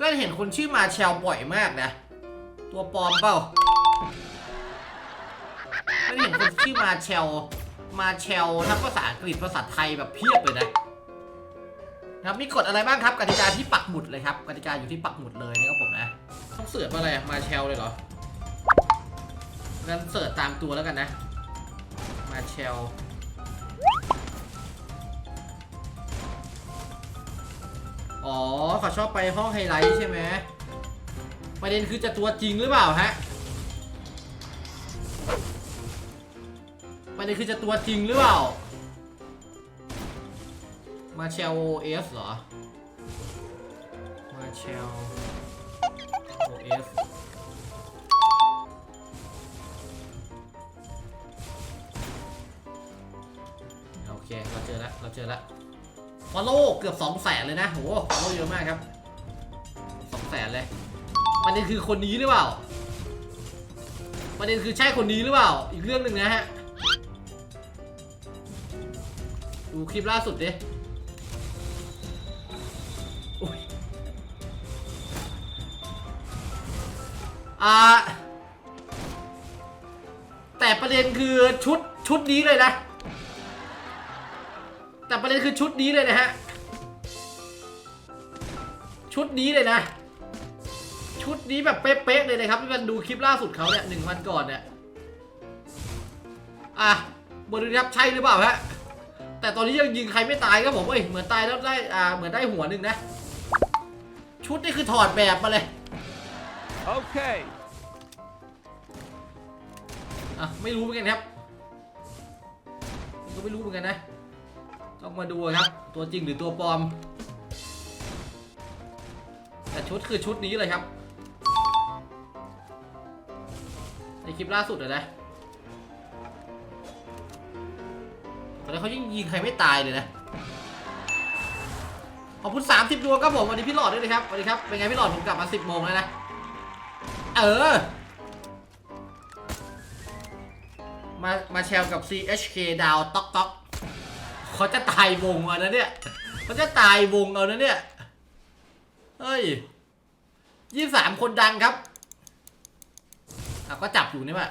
ก็เห็นคนชื่อมาแชลบ่อยมากนะ ตัวปลอมเปล่าก็เห็นคนชื่อมาแชลมาแชลทั้งภาษาอังกฤษภาษาไทยแบบเพียบเลยนะครับมีกฎอะไรบ้างครับกติกาที่ปักหมุดเลยครับกติกาอยู่ที่ปักหมุดเลยนะครับผมนะต้องเสิร์ชมาอะไรมาแชลเลยเหรองั้นเสิร์ชตามตัวแล้วกันนะ มาแชล อ๋อเขาชอบไปห้องไฮไลท์ใช่ไหมประเด็นคือจะตัวจริงหรือเปล่าฮะประเด็นคือจะตัวจริงหรือเปล่า มาเชลโอเอสเหรอ มาเชลโอเอสโอเค เราเจอแล้ว เราเจอแล้ว ฟอลโล่เกือบ2 0 0แสนเลยนะโหฟอลโล่เยอะมากครับ2แสนเลยประเด็นคือคนนี้หรือเปล่าประเด็นคือใช่คนนี้หรือเปล่า อีกเรื่องหนึ่งนะฮะดูคลิปล่าสุดดิอ่าแต่ประเด็นคือชุดชุดนี้เลยนะ ประเด็นคือชุดนี้เลยนะฮะ ชุดนี้เลยนะ ชุดนี้แบบเป๊ะๆเลยนะครับที่มันดูคลิปล่าสุดเขาเนี่ยหนึ่งวันก่อนเนี่ยอะบนดูนะครับใช่หรือเปล่าฮะ แต่ตอนนี้ยังยิงใครไม่ตายครับผมเอ้ยเหมือนตายแล้วได้อ่าเหมือนได้หัวหนึ่งนะ ชุดนี่คือถอดแบบมาเลย Okay. อะไม่รู้เหมือนกันครับก็ไม่รู้เหมือนกันนะ ต้องมาดูครับ ตัวจริงหรือตัวปลอม แต่ชุดคือชุดนี้เลยครับ ในคลิปล่าสุดเลยนะตอนนี้เขายิงยิงใครไม่ตายเลยนะ ขอบคุณ 30ดวงครับผมวันนี้พี่หลอดด้วยนะครับสวัสดีครับ เป็นไงพี่หลอดผมกลับมา 10โมงแล้วนะ เออมา มาแชลกับ CHK ดาวต๊อกต๊อก เขาจะตายวงเอานะเนี่ยเขาจะตายวงเอานะเนี่ย เฮ้ยยี่สามคนดังครับอะก็จับอยู่นี่ว่ะ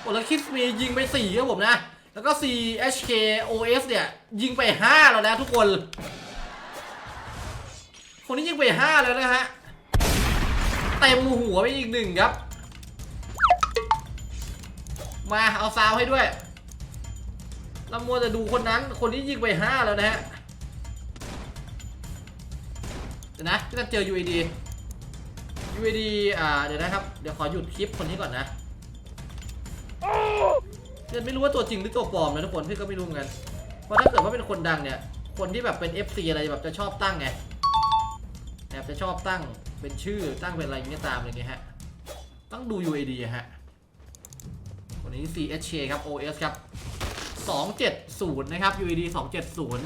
โอ้แล้วคิดมียิงไปสี่ครับผมนะ แล้วก็ CHK OS เนี่ย ยิงไปห้าแล้วนะทุกคน คนนี้ยิงไปห้าแล้วนะฮะ เต็มหัวไปอีกหนึ่งครับ มาเอาซาวให้ด้วย เรามัวแต่ดูคนนั้นคนนี้ยิงไปห้าแล้วนะฮะเดี๋ยวนะพี่จะเจอ UAD UAD อ่าเดี๋ยวนะครับ เดี๋ยวขอหยุดคลิปคนนี้ก่อนนะเดี๋ยวไม่รู้ว่าตัวจริงหรือตัวปลอมนะทุกคนพี่ก็ไม่รู้เหมือนกันเพราะถ้าเกิดว่าเป็นคนดังเนี่ย คนที่แบบเป็น FC อะไรแบบจะชอบตั้งไงแอบจะชอบตั้งเป็นชื่อตั้งเป็นอะไรอย่างเงี้ยตามอะไรเงี้ยฮะต้องดู UAD อะฮะวันนี้ CHK ครับ OS ครับ 270 นะครับ UAD 270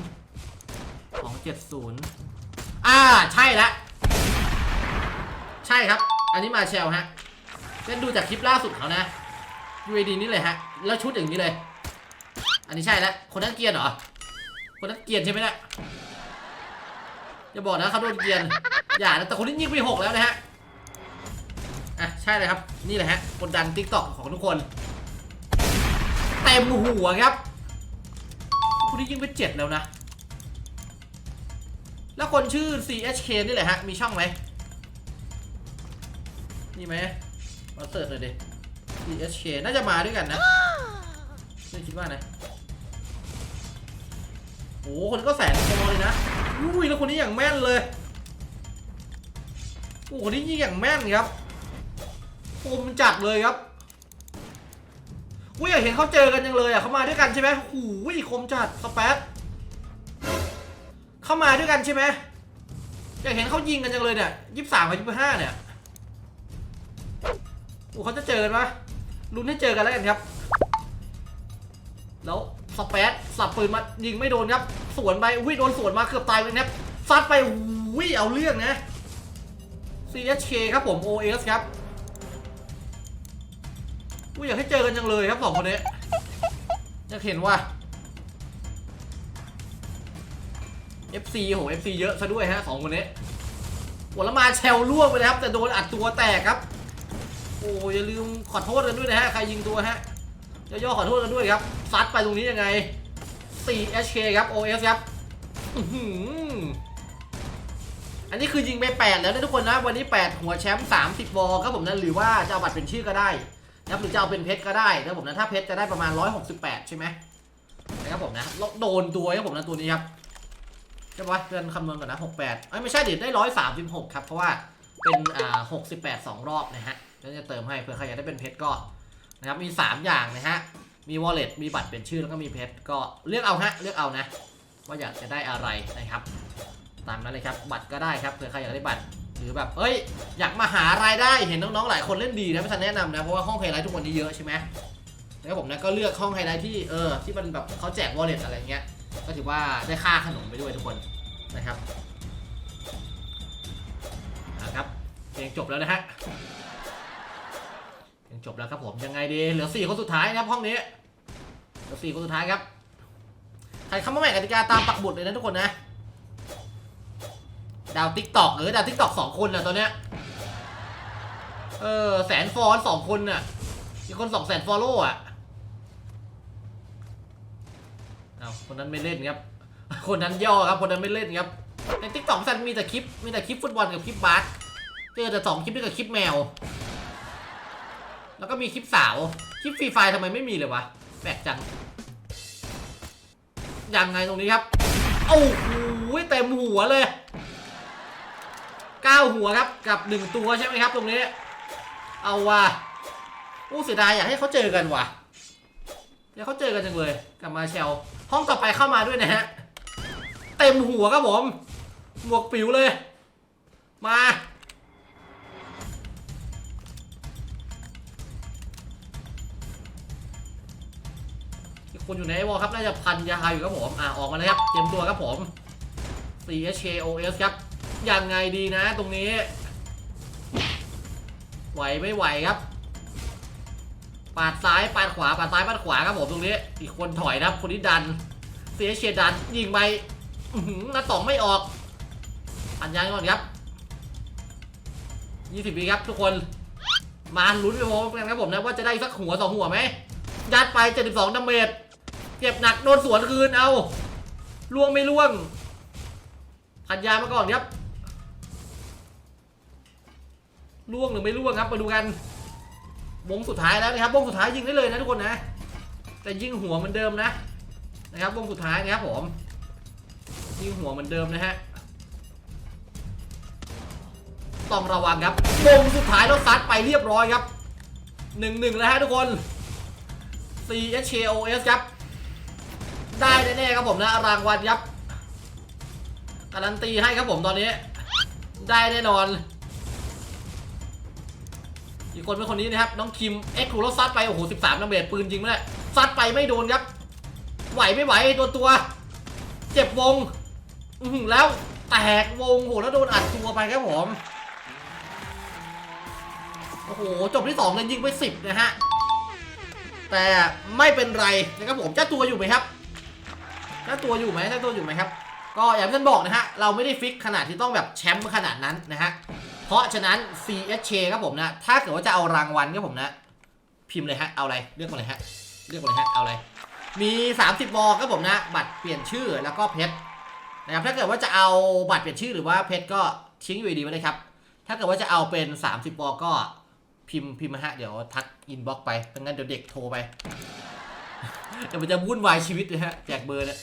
270 อ่า ใช่ละ ใช่ครับ อันนี้มาเชลฮะเล่นดูจากคลิปล่าสุดเขานะ UAD นี่เลยฮะ แล้วชุดอย่างนี้เลย อันนี้ใช่แล้ว คนนั้นเกียนเหรอ คนนั้นเกียนใช่ไหมเนี่ยอย่าบอกนะเขาโดนเกียนอย่านะแต่คนนี้ยิงไปหกแล้วนะฮะ อะ ใช่เลยครับ นี่แหละฮะ คนดัง t ิ k t o k ของทุกคน เต็มหัวครับ คนนี้ยิงไปเจ็ดแล้วนะ แล้วคนชื่อ CHK นี่แหละฮะ มีช่องไหมนี่ไหมมาเสิร์ชหน่อยดิ CHK น่าจะมาด้วยกันนะไม่คิดว่านะโอ้คนนี้ก็แสนคอเลยนะอุ้ยแล้วคนนี้อย่างแม่นเลยโอ้คนนี้ยิงอย่างแม่นครับคมจัดเลยครับ อุ้ยอยากเห็นเขาเจอกันยังเลยอะเขามาด้วยกันใช่ไหมโอ้ยคมจัดสเปซเข้ามาด้วยกันใช่ไหมอยากเห็นเขายิงกันจังเลยเนี่ยยี่สามกับยี่ห้าเนี่ยโอ้เขาจะเจอกันปะลุ้นให้เจอกันแล้วกันครับ แล้วสเปซสับปืนมายิงไม่โดนครับ สวนไปอุ้ยโดนสวนมาเกือบตายเลยนะครับซัดไปอุ้ยเอาเรื่องนะ CHK ครับผม OS ครับ อยอยากให้เจอกันจังเลยครับสองคนนี้อยากเห็นว่า FC โห FC เยอะซะด้วยฮะสองคนนี้โอ้แล้วมาเชลล่วงไปเลยครับ แต่โดนอัดตัวแตกครับ โอ้อย่าลืมขอโทษกันด้วยนะฮะ ใครยิงตัวฮะย่อๆขอโทษกันด้วยครับซัดไปตรงนี้ยังไง 4HK ครับ OS ครับอื้มอันนี้คือยิงไป 8 แล้วนะทุกคนนะ วันนี้ 8 หัวแชมป์ 30วอลครับผมนะหรือว่าจะเอาบัตรเป็นชื่อก็ได้ นะครับหรือจะเอาเป็นเพชรก็ได้นะผมนะถ้าเพชรจะได้ประมาณ 168 ใช่ไหมนะครับผมนะลโดนตัวครับผมนะตัวนี้ครับใช่ปะเพื่อนคำนวณก่อนนะ 68เอ้ยไม่ใช่ดิได้ 136 ครับเพราะว่าเป็นอ่า68 2 รอบนะฮะแล้วจะเติมให้เผื่อใครอยากได้เป็นเพชรก็นะครับมี 3 อย่างนะฮะมี wallet มีบัตรเป็นชื่อแล้วก็มีเพชรก็เลือกเอาฮะเลือกเอานะว่าอยากจะได้อะไรนะครับ ตามนั้นเลยครับบัตรก็ได้ครับเผื่อใครอยากได้บัตร หรือแบบเอ้ย อยากมาหารายได้เห็นน้องๆหลายคนเล่นดีนะไม่ทันแนะนำนะ เพราะว่าห้องไฮไลท์ทุกวันนี้เยอะใช่ไหมแล้วผมนะก็เลือกห้องไฮไลท์ที่เออที่มันแบบเขาแจก wallet อะไรเงี้ยก็ถือว่าได้ค่าขนมไปด้วยทุกคนนะครับนะครับเพลงจบแล้วนะฮะเพลงจบแล้วครับผมยังไงดีเหลือสี่คนสุดท้ายนะครับห้องนี้เหลือสี่คนสุดท้ายครับใครเข้ามาใหม่กติกาตามปักบุตรเลยนะทุกคนนะ ดาวติ๊กตอกเออดาวติ๊กตอกสองคนน่ะตอนเนี้ยเออแสนฟอลสองคนน่ะมีคนสองแสนฟอลโล่อะเอาคนนั้นไม่เล่นครับ คนนั้นย่อครับ คนนั้นไม่เล่นครับ ในติ๊กต็อกสันมีแต่คลิป มีแต่คลิปฟุตบอลกับคลิปบาสเจอแต่สองคลิปด้วยกับคลิปแมว แล้วก็มีคลิปสาว คลิปฟรีไฟทำไมไม่มีเลยวะแปลกจัง ยังไงตรงนี้ครับ โอ้โหเต็มหัวเลย เก้าหัวครับกับหนึ่งตัวใช่ไหมครับ ตรงนี้ เอาว่ะอู้เสียดายอยากให้เขาเจอกันว่ะอยากเขาเจอกันจังเลยกับมาเชลห้องต่อไปเข้ามาด้วยนะฮะเต็มหัวครับผมหมวกปิ๋วเลย มาคนอยู่ในไอวอลครับ น่าจะพันยาอยู่ครับผม อ่าออกมาเลยครับ เตรียมตัวครับผม CHKOS ครับ ยังไงดีนะตรงนี้ ไหวไม่ไหวครับ ปาดซ้ายปาดขวาปาดซ้ายปาดขวาครับผมตรงนี้ อีกคนถอยนะครับคนนี้ดัน เสียเชียดันยิงไปอื้อหือนัดสองไม่ออก อันยังก่อนครับ20วิครับทุกคนมาลุ้นไปพร้อมกันครับผมนะว่าจะได้สักหัวสองหัวไหมยัดไป72ดาเมจเจ็บหนักโดนสวนคืนเอาล่วงไม่ล่วงพันยามาก่อนครับ ล่วงหรือไม่ล่วงครับมาดูกันวงสุดท้ายแล้วนะครับวงสุดท้ายยิงได้เลยนะทุกคนนะ แต่ยิงหัวเหมือนเดิมนะนะครับวงสุดท้ายนะครับผมยิงหัวเหมือนเดิมนะฮะต้องระวังครับวงสุดท้ายแล้วซัดไปเรียบร้อยครับหนึ่งหนึ่งแล้วฮะทุกคน CHKOS ครับ ได้แน่ๆครับผมนะรางวัลครับการันตีให้ครับผมตอนนี้ ได้แน่นอน อีกคนเป็นคนนี้นะครับ น้องคิมเอ็กซ์ครูรซัดไป โอ้โห13นัมเบรปืนจริงไมเนี่ยซัดไปไม่โดนครับ ไหวไม่ไหวตัวตัว เจ็บวง อืแล้วแตกวงโหแล้วโดนอัดตัวไปครับผมโอ้โห จบที่2เลยยิงไป 10 นะฮะ แต่ไม่เป็นไรนะครับผมเจ้าตัวอยู่ไหมครับเจ้าตัวอยู่ไหมเจ้าตัวอยู่ไหมครับ ก็อย่างที่ท่านบอกนะฮะ เราไม่ได้ฟิกขนาดที่ต้องแบบแชมป์ขนาดนั้นนะฮะ เพราะฉะนั้น CHK ครับผมนะ ถ้าเกิดว่าจะเอารางวัลครับผมนะ พิมพ์เลยฮะ เอาอะไร เลือกมาเลยฮะ เลือกมาเลยฮะ เอาอะไร มี 30บอครับผมนะ บัตรเปลี่ยนชื่อแล้วก็เพชรนะครับ ถ้าเกิดว่าจะเอาบัตรเปลี่ยนชื่อหรือว่าเพชรก็ทิ้งอยู่ดีไว้เลยครับ ถ้าเกิดว่าจะเอาเป็น 30บอก็พิมพ์พิมพ์มาฮะ เดี๋ยวทักอินบ็อกไปไม่งั้นเดี๋ยวเด็กโทรไป เดี๋ยวมันจะวุ่นวายชีวิตเลยฮะ แจกเบอร์เนี่ย